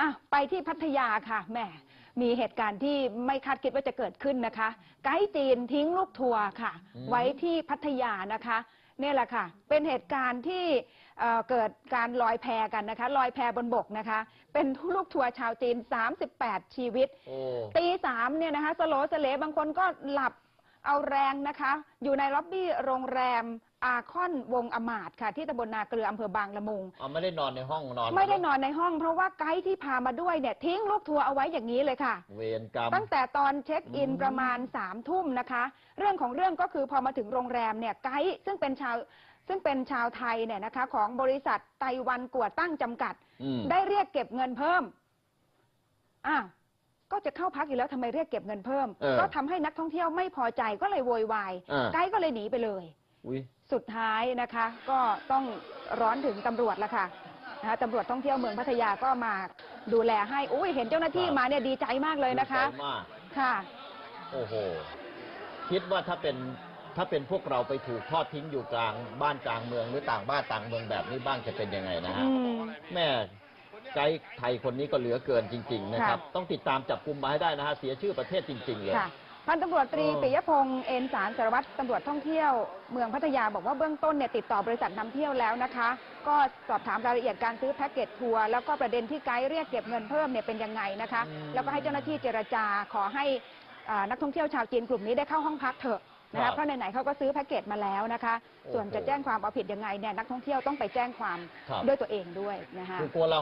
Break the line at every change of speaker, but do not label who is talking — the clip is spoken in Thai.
อะไปที่พัทยาค่ะแหมมีเหตุการณ์ที่ไม่คาดคิดว่าจะเกิดขึ้นนะคะ ไกด์จีนทิ้งลูกทัวร์ค่ะ
อืม
ไว้ที่พัทยานะคะเนี่ยแหละค่ะ เป็นเหตุการณ์ที่เอ่อเกิดการลอยแพกันนะคะลอยแพบนบกนะคะ เป็นลูกทัวร์ชาวจีน 38 ชีวิต
โอ้
ตีสามเนี่ยนะคะสโลสเลบางคนก็หลับ เอาแรงนะคะ อยู่ในล็อบบี้โรงแรมอาคอนวงอมาดค่ะ ที่ตำบลนาเกลืออำเภอบางละมุง
เอาไม่ได้นอนในห้องนอน
ไม่ได้นอนในห้องเพราะว่าไกด์ที่พามาด้วยเนี่ยทิ้งลูกทัวร์เอาไว้อย่างนี้เลยค่ะ
เวรกรรม
ตั้งแต่ตอนเช็คอิน
อืม
ประมาณ3ามทุ่มนะคะ เรื่องของเรื่องก็คือพอมาถึงโรงแรมเนี่ยไกด์ซึ่งเป็นชาวซึ่งเป็นชาวไทยเนี่ยนะคะ ของบริษัทไต้หวันกัวตั้งจำกัด
อืม
ได้เรียกเก็บเงินเพิ่มอ้าว ก็จะเข้าพักอยู่แล้วทำไมเรียกเก็บเงินเพิ่ม
เออ
ก็ทำให้นักท่องเที่ยวไม่พอใจก็เลยโวยวาย
เออ
ไกด์ก็เลยหนีไปเลย
อุ้ย
สุดท้ายนะคะก็ต้องร้อนถึงตำรวจละค่ะนะคะตำรวจท่องเที่ยวเมืองพัทยาก็มาดูแลให้อุ้ยเห็นเจ้าหน้าที่มาเนี่ยดีใจมากเลยนะคะ
ดีใจมาก
ค่ะ
โอ้โห คิดว่าถ้าเป็นถ้าเป็นพวกเราไปถูกทอดทิ้งอยู่กลางบ้านกลางเมืองหรือต่างบ้านต่างเมืองแบบนี้บ้างจะเป็นยังไงนะฮะ
อืม
แม่ ไกด์ไทยคนนี้ก็เหลือเกินจริง ๆ นะครับ
ค่ะ
ต้องติดตามจับกลุ่มมาให้ได้นะฮะเสียชื่อประเทศจริง ๆ เลย
ค่ะพันตำรวจตรี
เออ
ปิยพงษ์เอ็นสารสารวัตรตำรวจท่องเที่ยวเมืองพัทยาบอกว่าเบื้องต้นเนี่ยติดต่อบริษัทนำเที่ยวแล้วนะคะ ก็สอบถามรายละเอียดการซื้อแพ็กเกจทัวร์แล้วก็ประเด็นที่ไกด์เรียกเก็บเงินเพิ่มเนี่ยเป็นยังไงนะคะ
อืม
แล้วก็ให้เจ้าหน้าที่เจรจาขอให้อ่านักท่องเที่ยวชาวจีนกลุ่มนี้ได้เข้าห้องพักเถอะนะ
ครั
คะ
บ
เพราะไหนๆเขาก็ซื้อแพ็กเกจมาแล้วนะคะ
โอ้โห
ส่วนจะแจ้งความเอาผิดยังไงเนี่ยนักท่องเที่ยวต้องไปแจ้งความ
ครับ
ด้วยตัวเองด้วยนะคะ
คือกลัวเรา